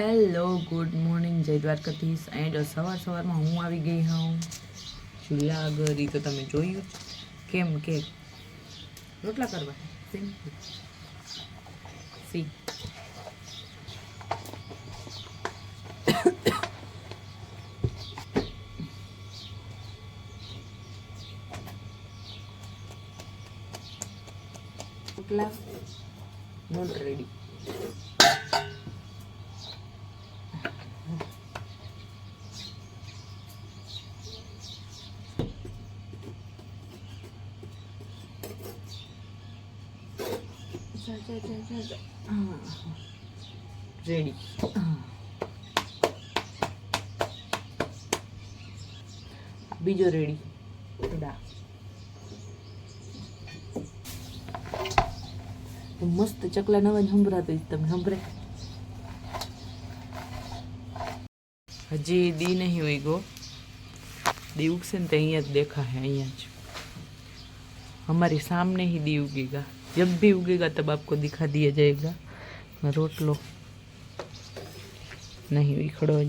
Hello good morning જય Dwarkadhish. And સવાર સવારમાં હું આવી ગઈ હું ચૂલા આગળ તો તમે જોયું કેમ કે રોટલા કરવા. સિમ્પલ સી રોટલા નોટ રેડી રેડી બીજો રેડી દા મસ્ત ચકલા નવા જ તમે તમને સંભળાય હજી દી નહીં હોય ગો. દી ઉગશે ને તો અહીંયા જ દેખાશે, અહીંયા જ. અમારી સામને દી ઉગી ગયા जब भी उगेगा तब आपको दिखा दिया जाएगा रोटलो नहीं उखड़ो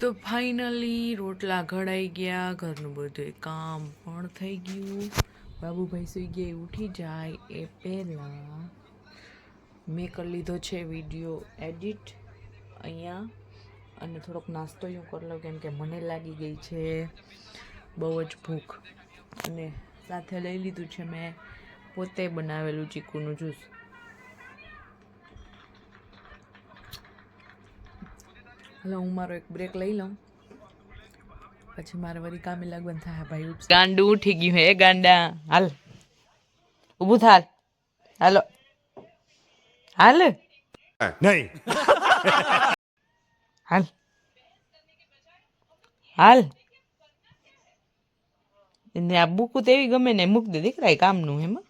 તો ફાઇનલી રોટલા ઘડાઈ ગયા. ઘરનું બધું કામ પણ થઈ ગયું. બાબુભાઈ સુઈ ગયા ઉઠી જાય. એ પહેલાં મેં કરી લીધો છે વીડિયો એડિટ અહીંયા. અને થોડોક નાસ્તો હું કરી લઉં, કેમ કે મને લાગી ગઈ છે બહુ જ ભૂખ. અને સાથે લઈ લીધું છે મેં પોતે બનાવેલું ચીકુનું જ્યુસ હલો હું મારો એક બ્રેક લઈ લઉં. પછી મારે વળી કામે લાગવાનું થાય. ભાઈ ગાંડું ઉઠી ગયું હે ગાંડા. હાલ. ઊભું થાલ. હાલો. હાલ. નહીં. હાલ. હાલ. એને આ બુકું તો એવી ગમે ને મૂક દે દીકરા કામનું એમાં.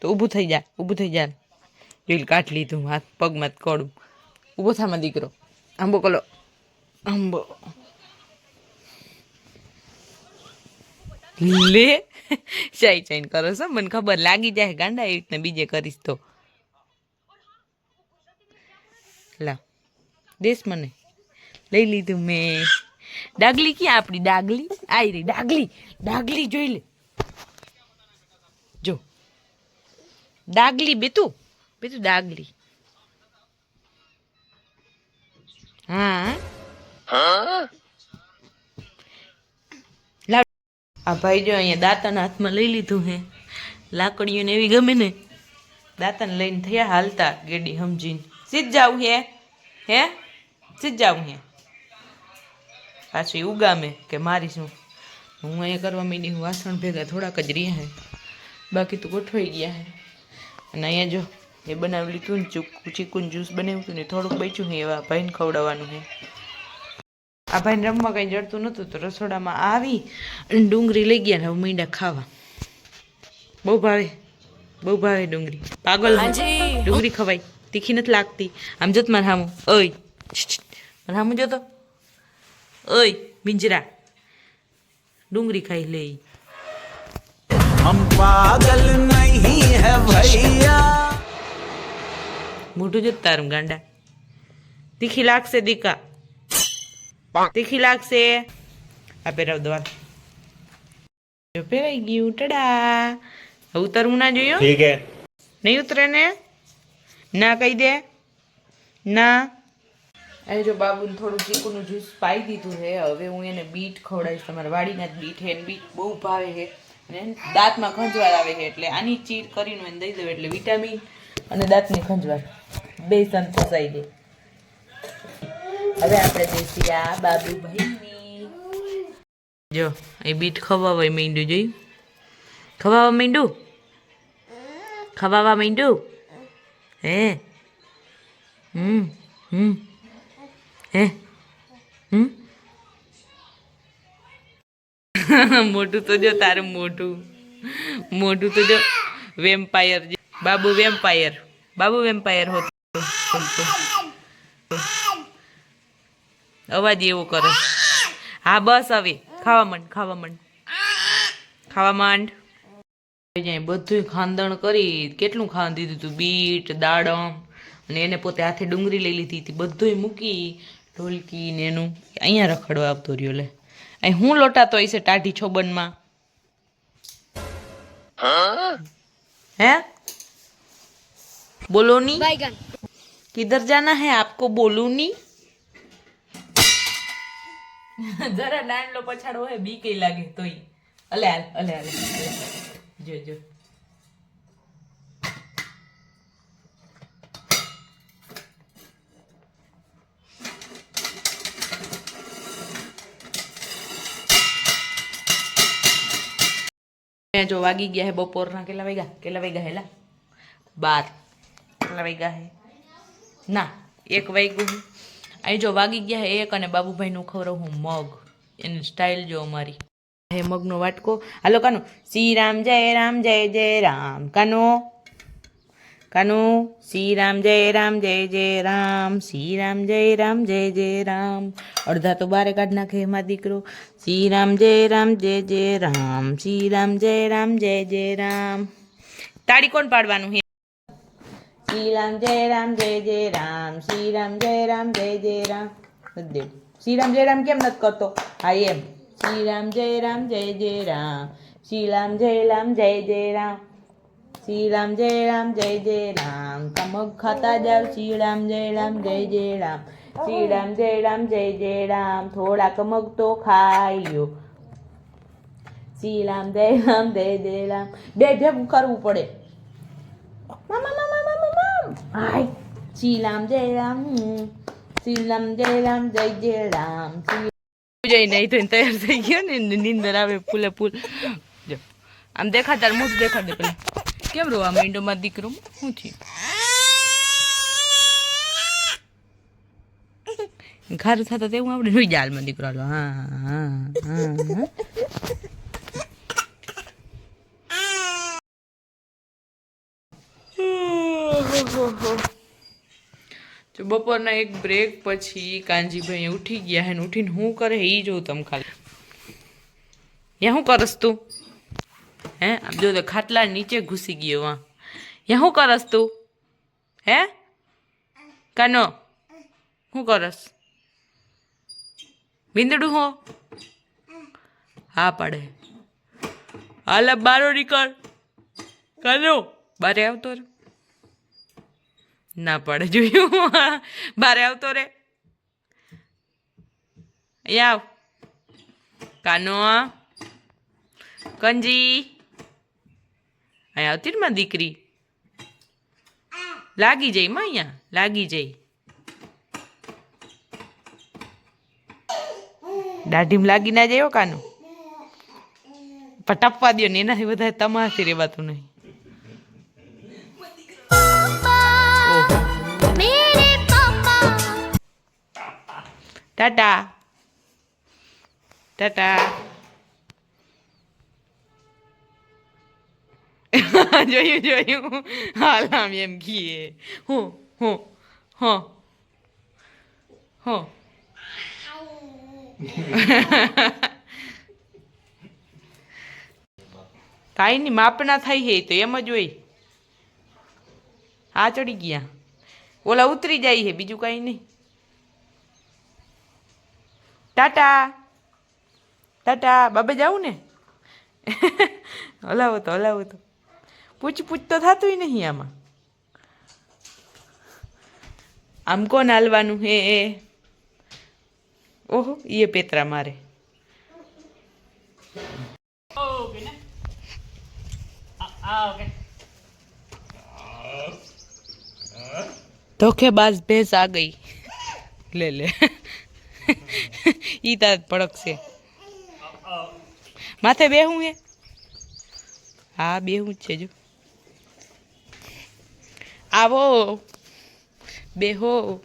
તો ઊભું થઈ જા ઊભું થઈ જા. રીલ કાઢ લીધું હાથ પગમાં કોડું. ઊભો થામાં દીકરો. આંબો કલો આંબો લે. ચાઈ ચાઈન કરો છો, મને ખબર લાગી જાય, ગાંડા એવી રીતના બીજે કરીશ તો. લા દેશ મને. લઈ લીધું મેં. ડાગલી ક્યાં આપણી ડાગલી? આઈ રહી ડાગલી ડાગલી જોઈ લે. જો. ડાગલી બેતું બેતું ડાગલી. હા? આ ભાઈ જો અહીંયા દાંતાના હાથમાં લઈ લીધું હે લાકડીઓને એવી ગમે ને. દાંતાને લઈને થયા હાલતા ગેડી સમજીને. સીધ હે? હે? સીધ હે? પાછું ઉગામે કે મારી શું? હું અહીંયા કરવા માંડી વાસણ ભેગા થોડાક જ રહ્યા હે. બાકી તો ગોઠવાઈ ગયા હે. અને અહીંયા જો એ બનાવી લીધું ને ચીકુ ચીકુનું જ્યુસ બનાવ્યું હતું ને થોડુંક બચ્યું હે એવા ભાઈને ખવડાવવાનું હે આ ભાઈને રમવા કંઈ જડતું નહોતું તો રસોડામાં આવી અને ડુંગળી લઈ ગયા ને હવે મીંડા ખાવા બહુ ભાવે બહુ ભાવે ડુંગળી પાગલ હું. ડુંગળી ખવાય તીખી નથી લાગતી આમ જોત મારે હામું ઓય મારે હામું જોતો ઓય મિંજરા ડુંગળી ખાઈ લે ઈ. हम पागल नहीं है भैया મોઢું જ તારું ગાંડા તીખી લાગશે દીકા તીખી લાગશે આ પહેરાવ દવા પહેરાઈ ગયું ટડા ઉતરવું ના જોયું ઠીક હે નહીં ઉતરે ને ના કહી દે ના એ જો બાબુ થોડું ચીકુનું જ્યુસ પાઈ દીધું છે હવે હું એને બીટ ખવડાવીશ તમારા વાડીના જ બીટ છે બીટ બહુ ભાવે છે અને દાંતમાં ખંજવાળ આવે છે એટલે આની ચીર કરીને દઈ દઉં એટલે વિટામિન અને દાંતની ખંજવાળ. બે સંતોષાઈ ગઈ. હવે આપણે દેશી આ બાબુભાઈની. જો, એ બીટ ખવાવાય માંડ્યું જોયું? ખવાવા માંડ્યું ખવાવા માંડ્યું હે? હમ હમ. હે? હમ? મોટું તો જો તારું મોટું મોટું તો જો વેમ્પાયર બાબુ વેમ્પાયર. બાબુ વેમ્પાયર હોતો. અવાજ એવો કરે. હા બસ હવે. ખાવા માંડ ખાવા માંડ. ખાવા માંડ. બધું ખાંદણ કરી કેટલું ખાવા દીધું હતું બીટ દાડમ અને એને પોતે હાથે ડુંગળી લઈ લીધી હતી. બધુંય મૂકી ઢોલકી ને એનું. અહીંયા રખડવા આવતો રહ્યો લે. અહીં હું લોટાતો હશે ટાઢી છોબનમાં? હે? બોલો ની बैगन किधर जाना है आपको बोलूं नहीं જરા દાંડલો પછાડવો હે બી કઈ લાગે તોય અલે હાલ અલે હાલ જો જો જો વાગી ગયા હે બપોરના કેટલા વાગ્યા કેટલા વાગ્યા હેલા બાર કેટલા વાગ્યા હે? ના, એક વાગ્યું હે. અહીં જો વાગી ગયા હે એક અને બાબુભાઈનું ખવડાવું હું મગ. એની સ્ટાઇલ જો અમારી. હે મગનો વાટકો. હાલો કાનો. શ્રી રામ જય રામ, જય જય રામ. કાનો. કાનો. શ્રી રામ જય રામ, જય જય રામ. શ્રી રામ જય રામ, જય જય રામ. અડધા તો બારે કાઢ નાખે એમાં દીકરો. શ્રી રામ જય રામ, જય જય રામ. શ્રી રામ જય રામ, જય જય રામ. તાળી કોણ પાડવાનું હે શ્રી રામ જય રામ જય જય રામ શ્રી રામ જય રામ જય જય રામ નથી દેવું શ્રી રામ જય રામ કેમ નથી કરતો હા એમ શ્રી રામ જય રામ જય જય રામ શ્રી રામ જય રામ જય જય રામ શ્રી રામ જય રામ જય જય રામ કમક ખાતા જાવ શ્રી રામ જય રામ જય જય રામ શ્રી રામ જય રામ જય જય રામ થોડાક મગ તો ખાયો શ્રી રામ જય રામ જય જય રામ બે ભેગું કરવું પડે મામા મામા મામા મામ હાય શ્રી રામ જય રામ શ્રી રામ જય રામ જય જય રામ જય નહીં તો તૈયાર થઈ ગયો ને નીંદર આવે ફૂલે ફૂલ જો આમ દેખા તાર મોઢું દેખા દે પેલા કેમ રોવા માંડ્યો દીકરો શું થયું ખારું થતા તેવું આપણે જોઈ જાય દીકરો હા હા હા હા જો બપોરના એક બ્રેક પછી કાનજીભાઈ ઉઠી ગયા હે ઉઠીને શું કરે એ જોઉં તમે ખાલી. યા શું કરસ તું? હે? આમ જો ખાટલા નીચે ઘૂસી ગયો વાં. યા શું કરસ તું? હે? કાનો? શું કરસ? બિંદડું હો? હા પાડે. હાલ, બારો નીકળ. કાનો? બારે આવતો રે ના પડે. જોયું બારે આવતો રે. અહીંયા આવ. કાનો કંજી. અહીંયા આવતી મારી દીકરી. લાગી જઈ માં અહીંયા, લાગી જઈ. દાઢીમાં લાગી ના જાય કાનું. પણ ટપવા દો ને, એનાથી વધારે તમારાથી રહેવાતું નહીં. ટાટા. ટાટા. જોયું જોયું. હાલ આમ એમ કીએ. હું હું, હો. હો. કાંઈ નહીં માપના થાય હે તો એમ જ હોય. આ ચડી ગયા. ઓલા ઉતરી જાય છે બીજું કાંઈ નહીં. ટાટા ટાટા બાબે જાવું ને હલાવો તો હલાવો તો પૂછ પૂછ તો થતું નહીં આમાં આમ કોણ હાલવાનું હે એ ઓહો એ પેતરા મારે ધોખેબાજ ભેંસ આ ગઈ લે લે ઈ તાર પડકશે માથે બેહું હે? હા બેહું જ છે જો. આવો. બેહો.